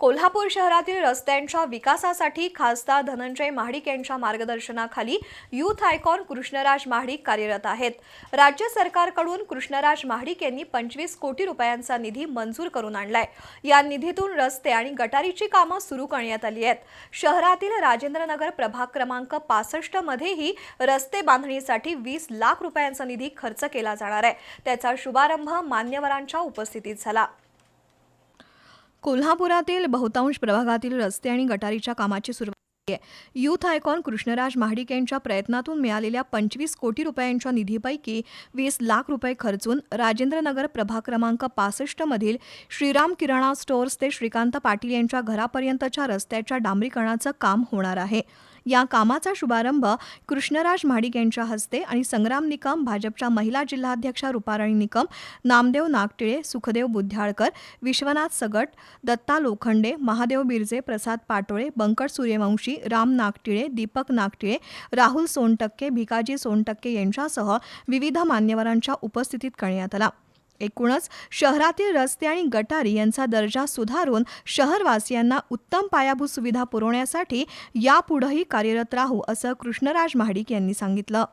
कोल्हापूर शहरातील रस्त्यांच्या विकासासाठी खासदार धनंजय महाडिक यांच्या मार्गदर्शनाखाली युथ आयकॉन कृष्णराज महाडिक कार्यरत आहेत. राज्य सरकारकडून कृष्णराज महाडिक यांनी पंचवीस कोटी रुपयांचा निधी मंजूर करून आणलाय. या निधीतून रस्ते आणि गटारीची कामं सुरू करण्यात आली आहेत. शहरातील राजेंद्रनगर प्रभाग क्रमांक पासष्ट मध्येही रस्ते बांधणीसाठी वीस लाख रुपयांचा निधी खर्च केला जाणार आहे. त्याचा शुभारंभ मान्यवरांच्या उपस्थितीत झाला. कोल्हापुरातील बहुतांश प्रभागातील रस्ते आणि गटारीच्या कामाची सुरुवात आहे. युथ आयकॉन कृष्णराज महाडिक यांच्या प्रयत्नातून मिळालेल्या पंचवीस कोटी रुपयांच्या निधीपैकी वीस लाख रुपये खर्चून राजेंद्रनगर प्रभाग क्रमांक पासष्ट मधील श्रीराम किराणा स्टोअर्स ते श्रीकांत पाटील यांच्या घरापर्यंतच्या रस्त्याच्या डांबरीकरणाचं काम होणार आहे या कामाचा शुभारंभ कृष्णराज महाडिक यांच्या हस्ते आणि संग्राम निकम भाजपच्या महिला जिल्हाध्यक्षा रुपाराणी निकम नामदेव नागटिळे सुखदेव बुद्ध्याळकर विश्वनाथ सगट दत्ता लोखंडे महादेव बिरजे प्रसाद पाटोळे बंकट सूर्यवंशी राम नागटिळे दीपक नागटिळे राहुल सोनटक्के भिकाजी सोनटक्के यांच्यासह विविध मान्यवरांच्या उपस्थितीत करण्यात आला. एकूणच शहरातील रस्ते आणि गटारी यांचा दर्जा सुधारून शहरवासियांना उत्तम पायाभूत सुविधा पुरवण्यासाठी यापुढेही कार्यरत राहू असं कृष्णराज महाडिक यांनी सांगितलं.